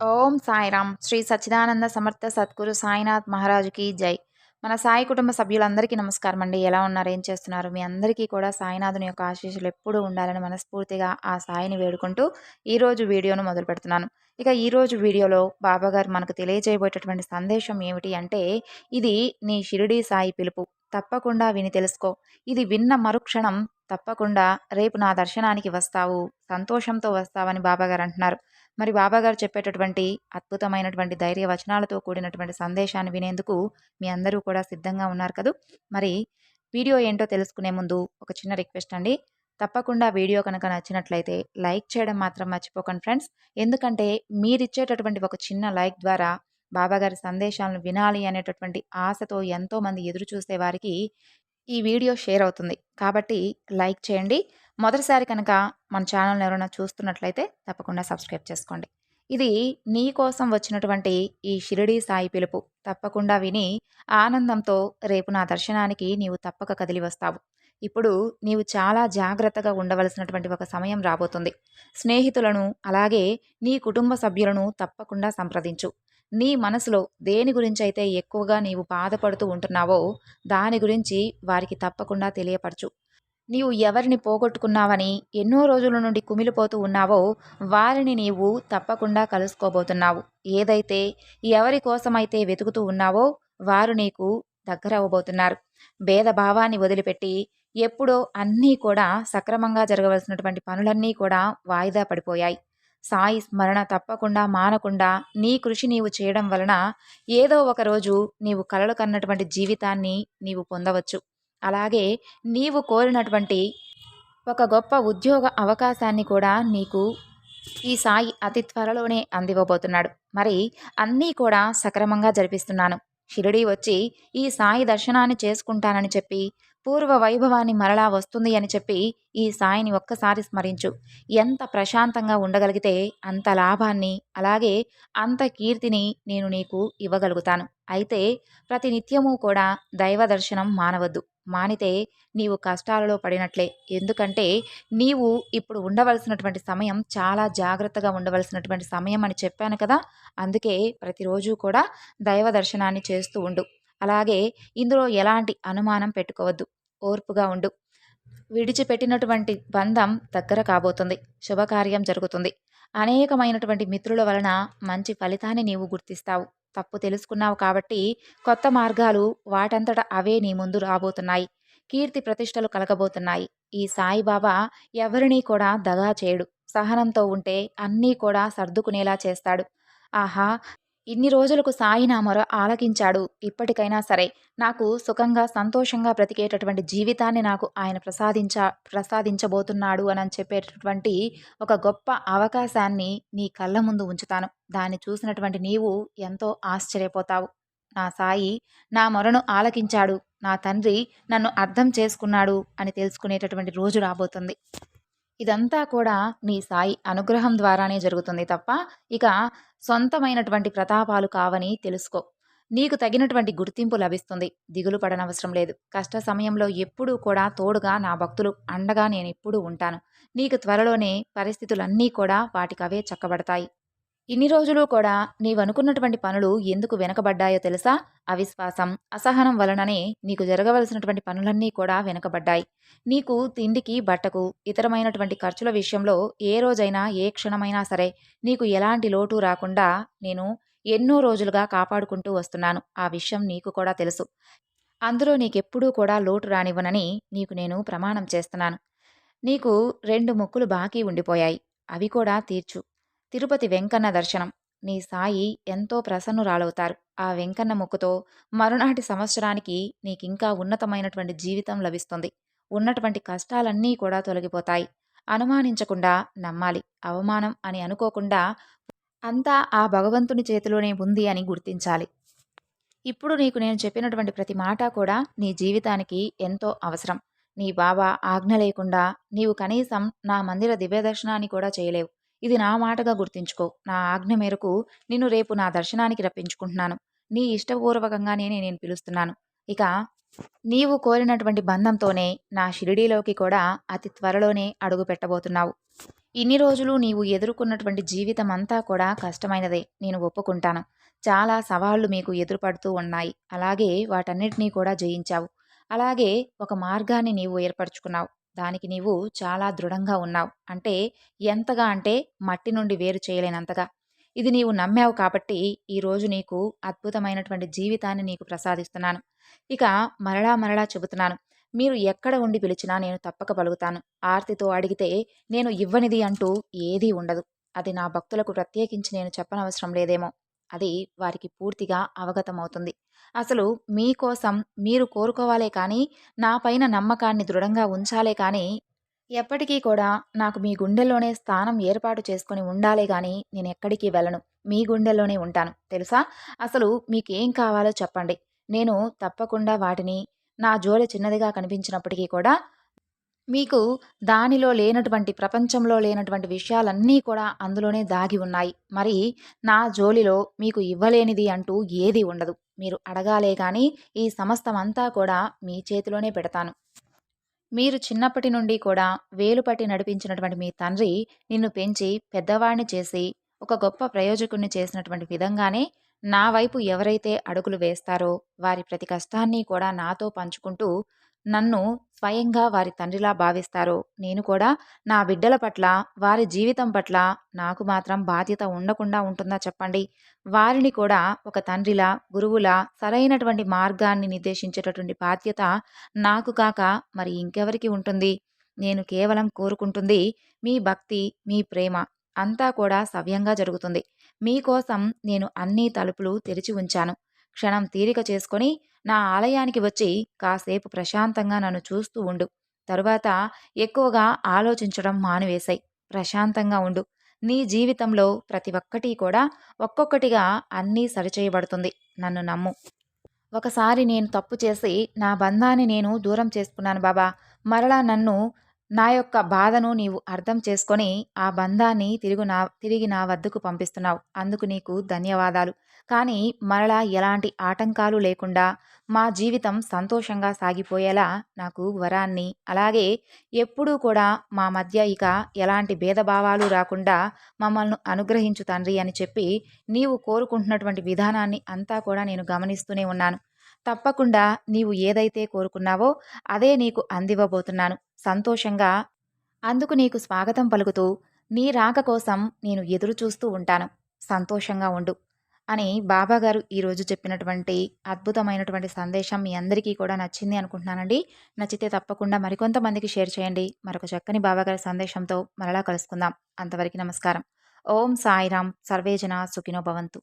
ఓం సాయిరామ్. శ్రీ సచ్చిదానంద సమర్థ సద్గురు సాయినాథ్ మహారాజుకి జై. మన సాయి కుటుంబ సభ్యులందరికీ నమస్కారం అండి ఎలా ఉన్నారు? ఏం చేస్తున్నారు? మీ అందరికీ కూడా సాయినాథుని యొక్క ఆశీస్సులు ఎప్పుడూ ఉండాలని మనస్ఫూర్తిగా ఆ సాయిని వేడుకుంటూ ఈరోజు వీడియోను మొదలు పెడుతున్నాను. ఇక ఈరోజు వీడియోలో బాబాగారు మనకు తెలియజేయబోయేటటువంటి సందేశం ఏమిటి అంటే ఇది నీ షిరిడీ సాయి పిలుపు. తప్పకుండా విని తెలుసుకో. ఇది విన్న మరుక్షణం తప్పకుండా రేపు నా దర్శనానికి వస్తావు. సంతోషంతో వస్తావని బాబాగారు అంటున్నారు. మరి బాబాగారు చెప్పేటటువంటి అద్భుతమైనటువంటి ధైర్య వచనాలతో కూడినటువంటి సందేశాన్ని వినేందుకు మీ అందరూ కూడా సిద్ధంగా ఉన్నారు కదూ? మరి వీడియో ఏంటో తెలుసుకునే ముందు ఒక చిన్న రిక్వెస్ట్ అండి. తప్పకుండా వీడియో కనుక నచ్చినట్లయితే లైక్ చేయడం మాత్రం మర్చిపోకండి ఫ్రెండ్స్. ఎందుకంటే మీరిచ్చేటటువంటి ఒక చిన్న లైక్ ద్వారా బాబాగారి సందేశాలను వినాలి అనేటటువంటి ఆశతో ఎంతోమంది ఎదురు చూసే వారికి ఈ వీడియో షేర్ అవుతుంది. కాబట్టి లైక్ చేయండి. మొదటిసారి కనుక మన ఛానల్ని ఎవరైనా చూస్తున్నట్లయితే తప్పకుండా సబ్స్క్రైబ్ చేసుకోండి. ఇది నీ కోసం వచ్చినటువంటి ఈ షిరిడీ సాయి పిలుపు. తప్పకుండా విని ఆనందంతో రేపు నా దర్శనానికి నీవు తప్పక కదిలి వస్తావు. ఇప్పుడు నీవు చాలా జాగ్రత్తగా ఉండవలసినటువంటి ఒక సమయం రాబోతుంది. స్నేహితులను అలాగే నీ కుటుంబ సభ్యులను తప్పకుండా సంప్రదించు. నీ మనసులో దేని గురించి అయితే ఎక్కువగా నీవు బాధపడుతూ ఉంటున్నావో దాని గురించి వారికి తప్పకుండా తెలియపరచు. నీవు ఎవరిని పోగొట్టుకున్నావని ఎన్నో రోజుల నుండి కుమిలిపోతూ ఉన్నావో వారిని నీవు తప్పకుండా కలుసుకోబోతున్నావు. ఏదైతే ఎవరి కోసమైతే వెతుకుతూ ఉన్నావో వారు నీకు దగ్గరవ్వబోతున్నారు. భేదభావాన్ని వదిలిపెట్టి ఎప్పుడో అన్నీ కూడా సక్రమంగా జరగవలసినటువంటి పనులన్నీ కూడా వాయిదా పడిపోయాయి. సాయి స్మరణ తప్పకుండా మానకుండా నీ కృషి నీవు చేయడం వలన ఏదో ఒకరోజు నీవు కలలు కన్నటువంటి జీవితాన్ని నీవు పొందవచ్చు. అలాగే నీవు కోరినటువంటి ఒక గొప్ప ఉద్యోగ అవకాశాన్ని కూడా నీకు ఈ సాయి అతి త్వరలోనే అందివ్వబోతున్నాడు. మరి అన్నీ కూడా సక్రమంగా జరిపిస్తున్నాను. షిరిడి వచ్చి ఈ సాయి దర్శనాన్ని చేసుకుంటానని చెప్పి పూర్వ వైభవాన్ని మరలా వస్తుంది అని చెప్పి ఈ సాయిని ఒక్కసారి స్మరించు. ఎంత ప్రశాంతంగా ఉండగలిగితే అంత లాభాన్ని అలాగే అంత కీర్తిని నేను నీకు ఇవ్వగలుగుతాను. అయితే ప్రతి నిత్యము కూడా దైవ దర్శనం మానవద్దు. మానితే నీవు కష్టాలలో పడినట్లే. ఎందుకంటే నీవు ఇప్పుడు ఉండవలసినటువంటి సమయం చాలా జాగ్రత్తగా ఉండవలసినటువంటి సమయం అని చెప్పాను కదా. అందుకే ప్రతిరోజు కూడా దైవ దర్శనాన్ని చేస్తూ ఉండు. అలాగే ఇందులో ఎలాంటి అనుమానం పెట్టుకోవద్దు. ఓర్పుగా ఉండు. విడిచిపెట్టినటువంటి బంధం దగ్గర కాబోతుంది. శుభకార్యం జరుగుతుంది. అనేకమైనటువంటి మిత్రుల వలన మంచి ఫలితాన్ని నీవు గుర్తిస్తావు. తప్పు తెలుసుకున్నావు కాబట్టి కొత్త మార్గాలు వాటంతట అవే నీ ముందు రాబోతున్నాయి. కీర్తి ప్రతిష్టలు కలగబోతున్నాయి. ఈ సాయిబాబా ఎవరినీ కూడా దగా చేయడు. సహనంతో ఉంటే అన్నీ కూడా సర్దుకునేలా చేస్తాడు. ఆహా ఇన్ని రోజులకు సాయి నా మొర ఆలకించాడు. ఇప్పటికైనా సరే నాకు సుఖంగా సంతోషంగా బ్రతికేటటువంటి జీవితాన్ని నాకు ఆయన ప్రసాదించ ప్రసాదించబోతున్నాడు అని చెప్పేటటువంటి ఒక గొప్ప అవకాశాన్ని నీ కళ్ళ ముందు ఉంచుతాను. దాన్ని చూసినటువంటి నీవు ఎంతో ఆశ్చర్యపోతావు. నా సాయి నా మొరను ఆలకించాడు. నా తండ్రి నన్ను అర్థం చేసుకున్నాడు అని తెలుసుకునేటటువంటి రోజు రాబోతుంది. ఇదంతా కూడా నీ సాయి అనుగ్రహం ద్వారానే జరుగుతుంది తప్ప ఇక సొంతమైనటువంటి ప్రతాపాలు కావని తెలుసుకో. నీకు తగినటువంటి గుర్తింపు లభిస్తుంది. దిగులు పడనవసరం లేదు. కష్ట సమయంలో ఎప్పుడూ కూడా తోడుగా నా భక్తులు అండగా నేను ఎప్పుడూ ఉంటాను. నీకు త్వరలోనే పరిస్థితులన్నీ కూడా వాటికవే చక్కబడతాయి. ఇన్ని రోజులు కూడా నీవనుకున్నటువంటి పనులు ఎందుకు వెనకబడ్డాయో తెలుసా? అవిశ్వాసం అసహనం వలననే నీకు జరగవలసినటువంటి పనులన్నీ కూడా వెనకబడ్డాయి. నీకు తిండికి బట్టకు ఇతరమైనటువంటి ఖర్చుల విషయంలో ఏ రోజైనా ఏ క్షణమైనా సరే నీకు ఎలాంటి లోటు రాకుండా నేను ఎన్నో రోజులుగా కాపాడుకుంటూ వస్తున్నాను. ఆ విషయం నీకు కూడా తెలుసు. అందులో నీకెప్పుడూ కూడా లోటు రానివ్వనని నీకు నేను ప్రమాణం చేస్తున్నాను. నీకు రెండు మొక్కులు బాకీ ఉండిపోయాయి. అవి కూడా తీర్చు. తిరుపతి వెంకన్న దర్శనం. నీ సాయి ఎంతో ప్రసన్నురాలవుతారు. ఆ వెంకన్న ముక్కుతో మరునాటి సంవత్సరానికి నీకింకా ఉన్నతమైనటువంటి జీవితం లభిస్తుంది. ఉన్నటువంటి కష్టాలన్నీ కూడా తొలగిపోతాయి. అనుమానించకుండా నమ్మాలి. అవమానం అని అనుకోకుండా అంతా ఆ భగవంతుని చేతిలోనే ఉంది అని గుర్తించాలి. ఇప్పుడు నీకు నేను చెప్పినటువంటి ప్రతి మాట కూడా నీ జీవితానికి ఎంతో అవసరం. నీ బాబా ఆజ్ఞ లేకుండా నీవు కనీసం నా మందిర దివ్యదర్శనాన్ని కూడా చేయలేవు. ఇది నా మాటగా గుర్తుంచుకో. నా ఆజ్ఞ మేరకు నిన్ను రేపు నా దర్శనానికి రప్పించుకుంటున్నాను. నీ ఇష్టపూర్వకంగానే నేను పిలుస్తున్నాను. ఇక నీవు కోరినటువంటి బంధంతోనే నా షిరిడీలోకి కూడా అతి త్వరలోనే అడుగు పెట్టబోతున్నావు. ఇన్ని రోజులు నీవు ఎదుర్కొన్నటువంటి జీవితం అంతా కూడా కష్టమైనదే. నేను ఒప్పుకుంటాను. చాలా సవాళ్ళు మీకు ఎదురుపడుతూ ఉన్నాయి. అలాగే వాటన్నిటినీ కూడా జయించావు. అలాగే ఒక మార్గాన్ని నీవు ఏర్పరచుకున్నావు. దానికి నీవు చాలా దృఢంగా ఉన్నావు. అంటే ఎంతగా అంటే మట్టి నుండి వేరు చేయలేనంతగా. ఇది నీవు నమ్మావు కాబట్టి ఈరోజు నీకు అద్భుతమైనటువంటి జీవితాన్ని నీకు ప్రసాదిస్తున్నాను. ఇక మరలా మరలా చెబుతున్నాను. మీరు ఎక్కడ ఉండి పిలిచినా నేను తప్పక పలుకుతాను. ఆర్తితో అడిగితే నేను ఇవ్వనిది అంటూ ఏదీ ఉండదు. అది నా భక్తులకు ప్రత్యేకించి నేను చెప్పనవసరం లేదేమో. అది వారికి పూర్తిగా అవగతమవుతుంది. అసలు మీకోసం మీరు కోరుకోవాలే కానీ నా పైన నమ్మకాన్ని దృఢంగా ఉంచాలే కానీ ఎప్పటికీ కూడా నాకు మీ గుండెల్లోనే స్థానం ఏర్పాటు చేసుకొని ఉండాలే కానీ నేను ఎక్కడికి వెళ్ళను. మీ గుండెల్లోనే ఉంటాను. తెలుసా? అసలు మీకేం కావాలో చెప్పండి. నేను తప్పకుండా వాటిని నా జోలి చిన్నదిగా కనిపించినప్పటికీ కూడా మీకు దానిలో లేనటువంటి ప్రపంచంలో లేనటువంటి విషయాలన్నీ కూడా అందులోనే దాగి ఉన్నాయి. మరి నా జోలిలో మీకు ఇవ్వలేనిది అంటూ ఏది ఉండదు. మీరు అడగాలే కానీ ఈ సమస్తమంతా కూడా మీ చేతిలోనే పెడతాను. మీరు చిన్నప్పటి నుండి కూడా వేలుపట్టి నడిపించినటువంటి మీ తండ్రి నిన్ను పెంచి పెద్దవాడిని చేసి ఒక గొప్ప ప్రయోజకుణ్ణి చేసినటువంటి విధంగానే నా వైపు ఎవరైతే అడుగులు వేస్తారో వారి ప్రతి కష్టాన్ని కూడా నాతో పంచుకుంటూ నన్ను స్వయంగా వారి తండ్రిలా భావిస్తారో నేను కూడా నా బిడ్డల పట్ల వారి జీవితం పట్ల నాకు మాత్రం బాధ్యత ఉండకుండా ఉంటుందా చెప్పండి? వారిని కూడా ఒక తండ్రిలా గురువులా సరైనటువంటి మార్గాన్ని నిర్దేశించేటటువంటి బాధ్యత నాకు కాక మరి ఇంకెవరికి ఉంటుంది? నేను కేవలం కోరుకుంటుంది మీ భక్తి మీ ప్రేమ అంతా కూడా సవ్యంగా జరుగుతుంది. మీకోసం నేను అన్ని తలుపులు తెరిచి ఉంచాను. క్షణం తీరిక చేసుకొని నా ఆలయానికి వచ్చి కాసేపు ప్రశాంతంగా నన్ను చూస్తూ ఉండు. తరువాత ఎక్కువగా ఆలోచించడం మానివేశాయి. ప్రశాంతంగా ఉండు. నీ జీవితంలో ప్రతి ఒక్కటి కూడా ఒక్కొక్కటిగా అన్నీ సరిచేయబడుతుంది. నన్ను నమ్ము. ఒకసారి నేను తప్పు చేసి నా బంధాన్ని నేను దూరం చేసుకున్నాను బాబా. మరలా నన్ను నా యొక్క బాధను నీవు అర్థం చేసుకొని ఆ బంధాన్ని తిరుగు నా తిరిగి నా వద్దకు పంపిస్తున్నావు. అందుకు నీకు ధన్యవాదాలు. కానీ మరలా ఎలాంటి ఆటంకాలు లేకుండా మా జీవితం సంతోషంగా సాగిపోయేలా నాకు వరాన్ని అలాగే ఎప్పుడూ కూడా మా మధ్య ఇక ఎలాంటి భేదభావాలు రాకుండా మమ్మల్ని అనుగ్రహించు తండ్రి అని చెప్పి నీవు కోరుకుంటున్నటువంటి విధానాన్ని అంతా కూడా నేను గమనిస్తూనే ఉన్నాను. తప్పకుండా నీవు ఏదైతే కోరుకున్నావో అదే నీకు అందివ్వబోతున్నాను. సంతోషంగా అందుకు నీకు స్వాగతం పలుకుతూ నీ రాక కోసం నేను ఎదురు చూస్తూ ఉంటాను. సంతోషంగా ఉండు. అని బాబాగారు ఈరోజు చెప్పినటువంటి అద్భుతమైనటువంటి సందేశం మీ అందరికీ కూడా నచ్చింది అనుకుంటున్నానండి. నచ్చితే తప్పకుండా మరికొంతమందికి షేర్ చేయండి. మరొక చక్కని బాబాగారి సందేశంతో మరలా కలుసుకుందాం. అంతవరకు నమస్కారం. ఓం సాయిరామ్ సర్వేజన సుఖినో భవంతు.